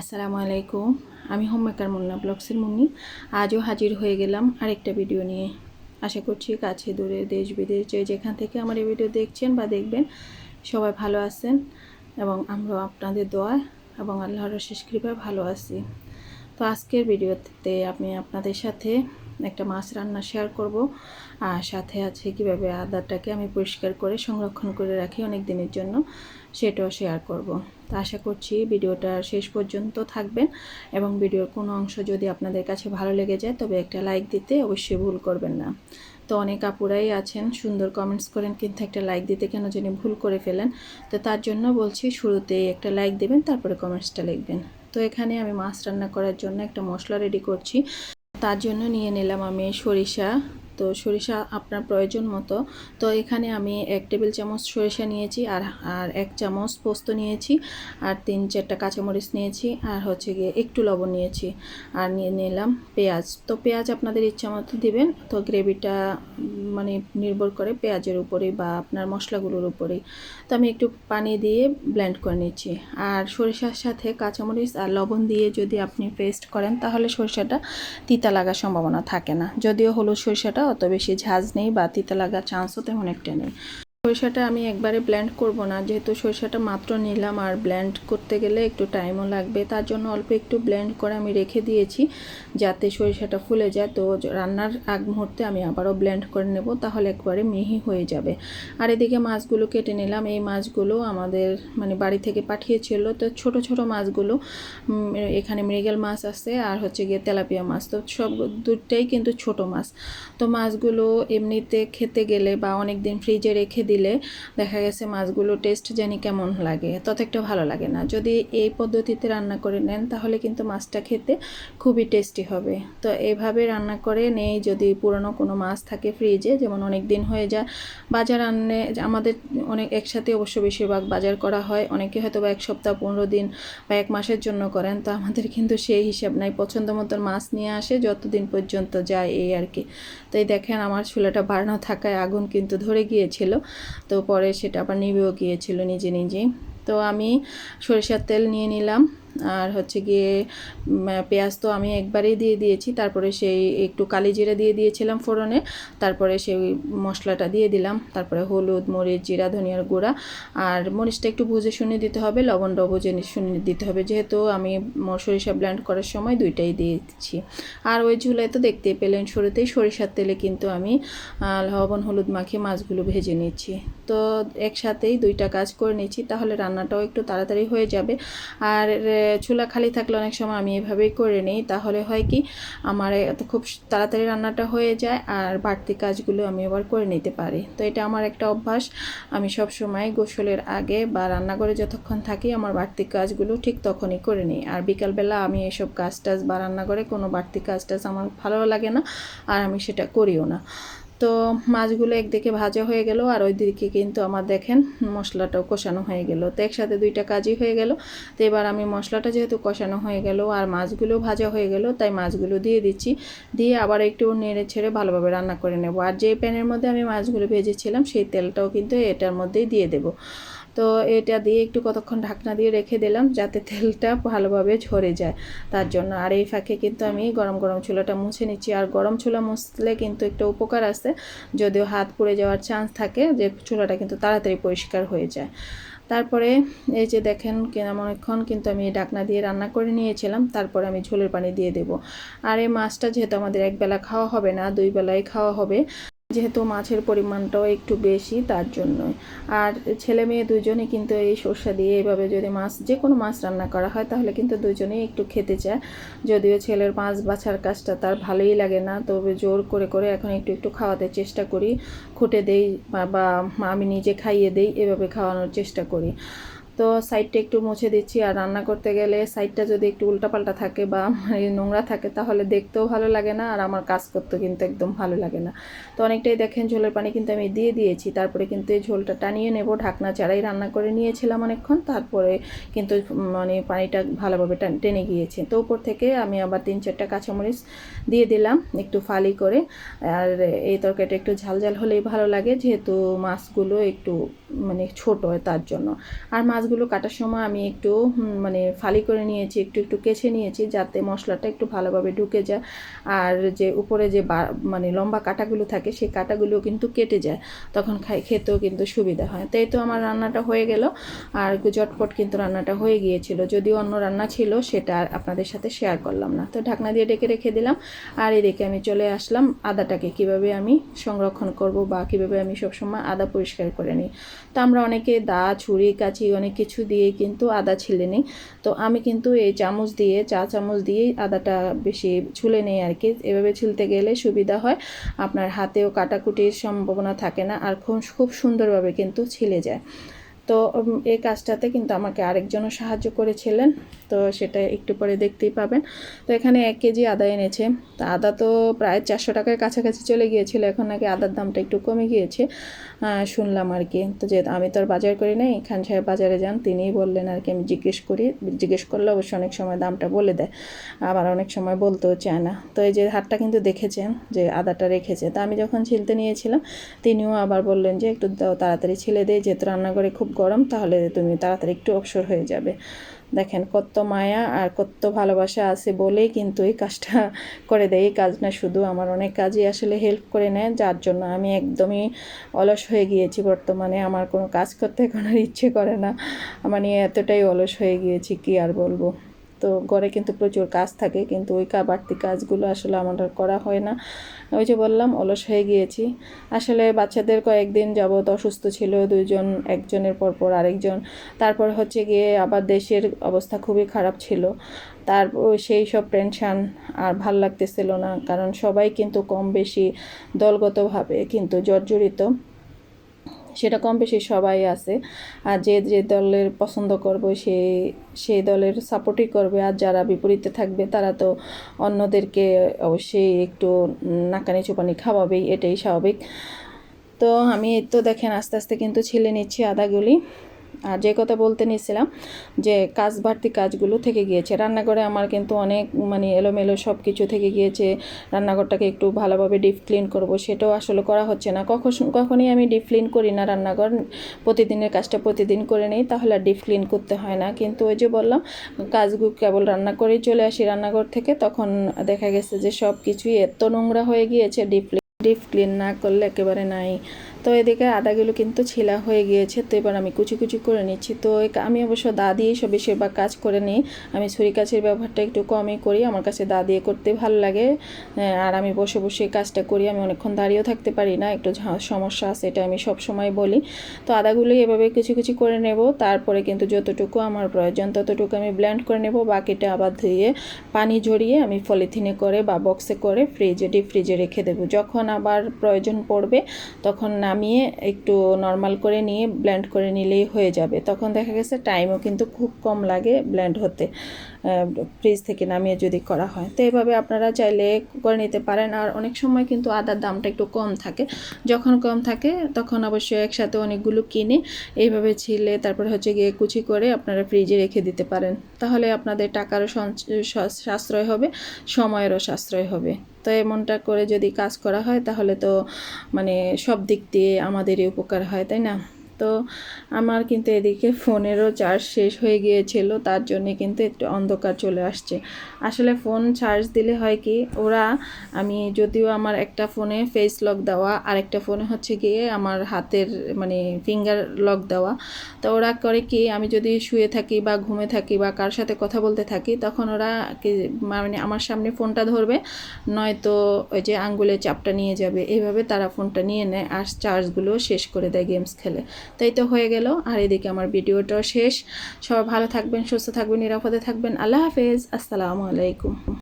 আসসালামু আলাইকুম। আমি হোমমেকার মুন্না ব্লগসের মুন্নি। আজও হাজির হয়ে গেলাম আরেকটা ভিডিও নিয়ে। আশা করছি কাছে দূরে দেশ বিদেশ যেখান থেকে আমার এই ভিডিও দেখছেন বা দেখবেন, সবাই ভালো আছেন এবং আমরা আপনাদের দোয়া এবং আল্লাহর শেষ কৃপায় ভালো আছি। তো আজকের ভিডিওতে আমি আপনাদের সাথে একটা মাছ রান্না শেয়ার করব আর সাথে আছে কীভাবে আদাটাকে আমি পরিষ্কার করে সংরক্ষণ করে রাখি অনেক দিনের জন্য। সেটাও শেয়ার করব। তো আশা করছি ভিডিওটা শেষ পর্যন্ত থাকবেন এবং ভিডিওর কোনো অংশ যদি আপনাদের কাছে ভালো লেগে যায়, তবে একটা লাইক দিতে অবশ্যই ভুল করবেন না। তো অনেক আপুরাই আছেন, সুন্দর কমেন্টস করেন, কিন্তু একটা লাইক দিতে কেন জানি ভুল করে ফেলেন। তো তার জন্য বলছি শুরুতেই একটা লাইক দেবেন, তারপরে কমেন্টসটা লিখবেন। তো এখানে আমি মাছ রান্না করার জন্য একটা মশলা রেডি করছি। তার জন্য নিয়ে নিলাম আমি সরিষা তো সরিষা আপনার প্রয়োজন মতো। তো এখানে আমি এক টেবিল চামচ সরিষা নিয়েছি আর আর এক চামচ পোস্ত নিয়েছি আর তিন চারটা কাঁচামরিচ নিয়েছি আর হচ্ছে গিয়ে একটু লবণ নিয়েছি আর নিয়ে নিলাম পেঁয়াজ। তো পেঁয়াজ আপনাদের ইচ্ছা মতো দিবেন তো গ্রেভিটা মানে নির্ভর করে পেঁয়াজের উপরেই বা আপনার মশলাগুলোর উপরেই। তো আমি একটু পানি দিয়ে ব্লেন্ড করে নিচ্ছি। আর সরিষার সাথে কাঁচামরিচ আর লবণ দিয়ে যদি আপনি পেস্ট করেন তাহলে সরিষাটা তিতা লাগার সম্ভাবনা থাকে না। যদিও হলুদ সরিষাটা অত বেশি ঝাঁজ নেই বা তিতা লাগার চান্সও তেমন একটা নেই। সরিষাটা আমি একবারে ব্ল্যান্ড করব না। যেহেতু সরিষাটা মাত্র নিলাম আর ব্ল্যান্ড করতে গেলে একটু টাইমও লাগবে, তার জন্য অল্প একটু ব্ল্যান্ড করে আমি রেখে দিয়েছি যাতে সরিষাটা ফুলে যায়। তো রান্নার আগ মুহূর্তে আমি আবারও ব্ল্যান্ড করে নেব, তাহলে একবারে মিহি হয়ে যাবে। আর এদিকে মাছগুলো কেটে নিলাম। এই মাছগুলো আমাদের মানে বাড়ি থেকে পাঠিয়েছিল। তো ছোট ছোট মাছগুলো এখানে মৃগেল মাছ আছে আর হচ্ছে গিয়ে তেলাপিয়া মাছ। তো সব দুটাই কিন্তু ছোট মাছ। তো মাছগুলো এমনিতে খেতে গেলে বা অনেক দিন ফ্রিজে রেখে দিলে দেখা গেছে মাছগুলো টেস্ট জানি কেমন লাগে তত একটা ভালো লাগে না। যদি এই পদ্ধতিতে রান্না করে নেন, তাহলে কিন্তু মাছটা খেতে খুবই টেস্টি হবে। তো এইভাবে রান্না করে নেই, যদি পুরনো কোনো মাছ থাকে ফ্রিজে যেমন অনেক দিন হয়ে যায়, বাজার আনলে আমাদের অনেক একসাথে অবশ্য বেশিরভাগ বাজার করা হয়, অনেকে হয়তো বা এক সপ্তাহ, পনেরো দিন বা এক মাসের জন্য করেন, তো আমাদের কিন্তু সেই হিসাব নাই, পছন্দ মতন মাছ নিয়ে আসে, যতদিন পর্যন্ত যায় এই আর কি। তাই দেখেন, আমার চুলাটা বাড়ানো থাকায় আগুন কিন্তু ধরে গিয়েছিল। তো পরে সেটা আবার নিবেও গিয়েছিল নিজে নিজেই। তো আমি সরিষার তেল নিয়ে নিলাম। আর হচ্ছে গিয়ে পেঁয়াজ তো আমি একবারেই দিয়ে দিয়েছি। তারপরে সেই একটু কালি জিরা দিয়ে দিয়েছিলাম ফোড়নে। তারপরে সেই মশলাটা দিয়ে দিলাম। তারপরে হলুদ, মরিচ, জিরা, ধনিয়ার গুঁড়া। আর মরিচটা একটু বুঝে শুনে দিতে হবে, লবণ লবণটাও বুঝে শুনে দিতে হবে। যেহেতু আমি সরিষা ব্ল্যান্ড করার সময় দুইটাই দিয়েছি। আর ওই ঝুলায় তো দেখতেই পেলেন শুরুতেই সরিষার তেলে কিন্তু আমি লবণ, হলুদ মাখিয়ে মাছগুলো ভেজে নিচ্ছি তো একসাথেই দুইটা কাজ করে নিচ্ছি তাহলে রান্নাটাও একটু তাড়াতাড়ি হয়ে যাবে। আর চুলা খালি থাকলে অনেক সময় আমি এভাবেই করে নিই। তাহলে হয় কি, আমার খুব তাড়াতাড়ি রান্নাটা হয়ে যায় আর বাড়তি কাজগুলো আমি আবার করে নিতে পারি। তো এটা আমার একটা অভ্যাস। আমি সব সময় গোসলের আগে বা রান্নাঘরে যতক্ষণ থাকি আমার বাড়তি কাজগুলো ঠিক তখনই করে নিই। আর বিকালবেলা আমি এসব কাজ টাজ বা রান্নাঘরে কোনো বাড়তি কাজ টাজ আমার ভালো লাগে না আর আমি সেটা করিও না। তো মাছগুলো একদিকে ভাজা হয়ে গেল আর ওই দিকে কিন্তু আমার দেখেন মশলাটাও কষানো হয়ে গেল। তো একসাথে দুইটা কাজই হয়ে গেল। তো এবার আমি মশলাটা যেহেতু কষানো হয়ে গেল আর মাছগুলো ভাজা হয়ে গেল, তাই মাছগুলো দিয়ে দিচ্ছি। দিয়ে আবার একটু নেড়ে ছেড়ে ভালোভাবে রান্না করে নেব। আর যে প্যানের মধ্যে আমি মাছগুলো ভেজেছিলাম, সেই তেলটাও কিন্তু এটার মধ্যেই দিয়ে দেবো। তো এটা দিয়ে একটু কতক্ষণ ঢাকনা দিয়ে রেখে দিলাম যাতে তেলটা ভালোভাবে ঝরে যায়। তার জন্য আর এই ফাঁকে কিন্তু আমি গরম গরম ছোলাটা মুছে নিচ্ছি। আর গরম ছোলা মুছলে কিন্তু একটা উপকার আছে, যদিও হাত পুড়ে যাওয়ার চান্স থাকে যে ছোলাটা কিন্তু তাড়াতাড়ি পরিষ্কার হয়ে যায়। তারপরে এই যে দেখেন অনেকক্ষণ কিন্তু আমি ডাকনা দিয়ে রান্না করে নিয়েছিলাম, তারপরে আমি ঝোলের পানি দিয়ে দেব। আর এই মাছটা যেহেতু আমাদের একবেলা খাওয়া হবে না দুই বেলায় খাওয়া হবে। যেহেতু মাছের পরিমাণটাও একটু বেশি, তার জন্য আর ছেলে মেয়ে দুজনে কিন্তু এই সর্ষা দিয়ে এইভাবে যদি মাছ যে কোনো মাছ রান্না করা হয়, তাহলে কিন্তু দুজনেই একটু খেতে চায়। যদিও ছেলের মাছ বাছার কাজটা তার ভালোই লাগে না, তবে জোর করে করে এখন একটু একটু খাওয়াতে চেষ্টা করি। খুঁটে দেই বা আমি নিজে খাইয়ে দেই, এভাবে খাওয়ানোর চেষ্টা করি। তো সাইডটা একটু মুছে দিচ্ছি। আর রান্না করতে গেলে সাইডটা যদি একটু উল্টাপাল্টা থাকে বা নোংরা থাকে, তাহলে দেখতেও ভালো লাগে না আর আমার কাজ করতেও কিন্তু একদম ভালো লাগে না। তো অনেকটাই দেখেন ঝোলের পানি কিন্তু আমি দিয়ে দিয়েছি। তারপরে কিন্তু এই ঝোলটা টানিয়ে নেব। ঢাকনা ছাড়াই রান্না করে নিয়েছিলাম অনেকক্ষণ। তারপরে কিন্তু মানে পানিটা ভালোভাবে টেনে গিয়েছে। তো উপর থেকে আমি আবার তিন চারটা কাঁচামরিচ দিয়ে দিলাম একটু ফালি করে। আর এই তরকারিটা একটু ঝাল ঝাল হলেই ভালো লাগে, যেহেতু মাছগুলো একটু মানে ছোট তার জন্য। আর মাছ মাছগুলো কাটার সময় আমি একটু মানে ফালি করে নিয়েছি, একটু একটু কেচে নিয়েছি যাতে মশলাটা একটু ভালোভাবে ঢুকে যায়। আর যে উপরে যে মানে লম্বা কাটাগুলো থাকে সেই কাটাগুলো কিন্তু কেটে যায়। তখন খাই, খেতেও কিন্তু সুবিধা হয়। তাই তো আমার রান্নাটা হয়ে গেল। আর জটপট কিন্তু রান্নাটা হয়ে গিয়েছিল। যদিও অন্য রান্না ছিল, সেটা আপনাদের সাথে শেয়ার করলাম না। তো ঢাকনা দিয়ে ডেকে রেখে দিলাম। আর এদিকে আমি চলে আসলাম আদাটাকে। কীভাবে আমি সংরক্ষণ করব বা কীভাবে আমি সবসময় আদা পরিষ্কার করে নিই। তো আমরা অনেকে দা, ছুরি, কাঁচি অনেক কিছু দিয়ে কিন্তু আদা ছিলে নিই। তো আমি কিন্তু এই চামচ দিয়ে, চা চামচ দিয়েই আদাটা বেশি ছুলে নেই আর কি। এভাবে ছুলতে গেলে সুবিধা হয়। আপনার হাতেও কাটাকুটির সম্ভাবনা থাকে না। আর খুব খুব সুন্দরভাবে কিন্তু ছিলে যায়। তো এই কাজটাতে কিন্তু আমাকে আরেকজনও সাহায্য করেছিলেন। তো সেটা একটু পরে দেখতেই পাবেন। তো এখানে এক কেজি আদা এনেছে। তো আদা তো প্রায় চারশো টাকার কাছাকাছি চলে গিয়েছিল। এখন নাকি আদার দামটা একটু কমে গিয়েছে। শুনলাম আর কি। তো যে আমি তো আর বাজার করি নাই, খান সাহেব বাজারে যান, তিনিই বললেন আর কি, আমি জিজ্ঞেস করি, জিজ্ঞেস করলে অবশ্য অনেক সময় দামটা বলে দেয়। আবার অনেক সময় বলতেও চায় না। তো এই যে হাটটা কিন্তু দেখেছেন, যে আদাটা রেখেছে। তো আমি যখন ছিলতে নিয়েছিলাম, তিনিও আবার বললেন যে, একটু তাড়াতাড়ি ছিলে দেয় যেহেতু রান্নাঘরে খুব গরম, তাহলে তুমি তাড়াতাড়ি একটু অবসর হয়ে যাবে। দেখেন কত মায়া আর কত ভালোবাসা আছে বলেই কিন্তু এই কাজটা করে দেয়। এই কাজ না, শুধু আমার অনেক কাজই আসলে হেল্প করে নেয়, যার জন্য আমি একদমই অলস হয়ে গিয়েছি বর্তমানে। আমার কোনো কাজ করতে এখন আর ইচ্ছে করে না। আমার নিয়ে এতটাই অলস হয়ে গিয়েছি, কি আর বলব? তো ঘরে কিন্তু প্রচুর কাজ থাকে, কিন্তু ওই বাড়তি কাজগুলো আসলে আমার করা হয় না। ওই যে বললাম, অলস হয়ে গিয়েছি। আসলে বাচ্চাদের কয়েকদিন যাবৎ অসুস্থ ছিল দুজন একজনের পর পর আরেকজন। তারপর হচ্ছে গিয়ে আবার দেশের অবস্থা খুবই খারাপ ছিল। তার সেই সব টেনশান আর ভালো লাগতেছিল না, কারণ সবাই কিন্তু কম বেশি দলগতভাবে কিন্তু জর্জরিত। সেটা কম বেশি সবাই আছে। আর যে যে দলের পছন্দ করবে, সে, সেই দলের সাপোর্টই করবে। আর যারা বিপরীতে থাকবে, তারা তো অন্যদেরকে অবশ্যই একটু নাকানি চুপানি খাওয়াবেই, এটাই স্বাভাবিক। তো আমি তো দেখেন, আস্তে আস্তে কিন্তু ছেলে নিচ্ছি আদাগুলি। আর যে কথা বলতে নিয়েছিলাম যে কাজ বাড়তি কাজগুলো থেকে গিয়েছে। রান্নাঘরে আমার কিন্তু অনেক মানে এলোমেলো সব কিছু থেকে গিয়েছে। রান্নাঘরটাকে একটু ভালোভাবে ডিপ ক্লিন করব, সেটাও আসলে করা হচ্ছে না। কখন কখনই আমি ডিপ ক্লিন করি না রান্নাঘর। প্রতিদিনের কাজটা প্রতিদিন করে নিই, তাহলে আর ডিপ ক্লিন করতে হয় না। কিন্তু ওই যে বললাম, কাজগুলো কেবল রান্না করেই চলে আসি রান্নাঘর থেকে, তখন দেখা গেছে যে সব কিছুই এত নোংরা হয়ে গিয়েছে ডিপ ডিপ ক্লিন না করলে একেবারে নাই। তো এদিকে আদাগুলো কিন্তু ছিলা হয়ে গিয়েছে, তো এবার আমি কুচি কুচি করে নিচ্ছি। তো আমি অবশ্য দা দিয়েই সব বেশিরভাগ কাজ করে নিই। আমি ছুরি কাছের ব্যবহারটা একটু কমই করি, আমার কাছে দা দিয়ে করতে ভালো লাগে। আর আমি বসে বসে কাজটা করি, আমি অনেকক্ষণ দাঁড়িয়েও থাকতে পারি না, একটু সমস্যা আছে এটা আমি সব সময় বলি। তো আদাগুলোই এভাবে কুচি কুচি করে নেব, তারপরে কিন্তু যতটুকু আমার প্রয়োজন ততটুকু আমি ব্ল্যান্ড করে নেব, বাকিটা আবার ধুয়ে পানি ঝরিয়ে আমি পলিথিনে করে বা বক্সে করে ফ্রিজে ডিপ ফ্রিজে রেখে দেবো। যখন আবার প্রয়োজন পড়বে, তখন নামিয়ে একটু নর্মাল করে নিয়ে ব্লেন্ড করে নিলেই হয়ে যাবে। তখন দেখা গেছে টাইমও কিন্তু খুব কম লাগে ব্লেন্ড হতে। ফ্রিজ থেকে নামিয়ে যদি করা হয়। তো এভাবে আপনারা চাইলে করে নিতে পারেন। আর অনেক সময় কিন্তু আদার দামটা একটু কম থাকে। যখন কম থাকে, তখন অবশ্যই একসাথে অনেকগুলো কিনে এইভাবে ছিলে তারপরে হচ্ছে গিয়ে কুচি করে আপনারা ফ্রিজে রেখে দিতে পারেন। তাহলে আপনাদের টাকারও সাশ্রয় হবে, সময়েরও সাশ্রয় হবে। তো এমনটা করে যদি কাজ করা হয়, তাহলে তো মানে সব দিক দিয়ে আমাদেরই উপকার হয়, তাই না? তো আমার কিন্তু এদিকে ফোনেরও চার্জ শেষ হয়ে গিয়েছিল, তার জন্যে কিন্তু একটু অন্ধকার চলে আসছে। আসলে ফোন চার্জ দিলে হয় কি, ওরা, আমি যদিও আমার একটা ফোনে ফেস লক দেওয়া আর একটা ফোনে হচ্ছে গিয়ে আমার হাতের মানে ফিঙ্গার লক দেওয়া। তো ওরা করে কি, আমি যদি শুয়ে থাকি বা ঘুমে থাকি বা কার সাথে কথা বলতে থাকি, তখন ওরা কি মানে আমার সামনে ফোনটা ধরবে, নয়তো ওই যে আঙ্গুলের চাপটা নিয়ে যাবে। এইভাবে তারা ফোনটা নিয়ে নেয় আর চার্জগুলো শেষ করে দেয় গেমস খেলে। তাই তো হয়ে গেল। আর এদিকে আমার ভিডিওটাও শেষ। সবাই ভালো থাকবেন, সুস্থ থাকবেন, নিরাপদে থাকবেন। আল্লাহ হাফেজ। আসসালামু আলাইকুম।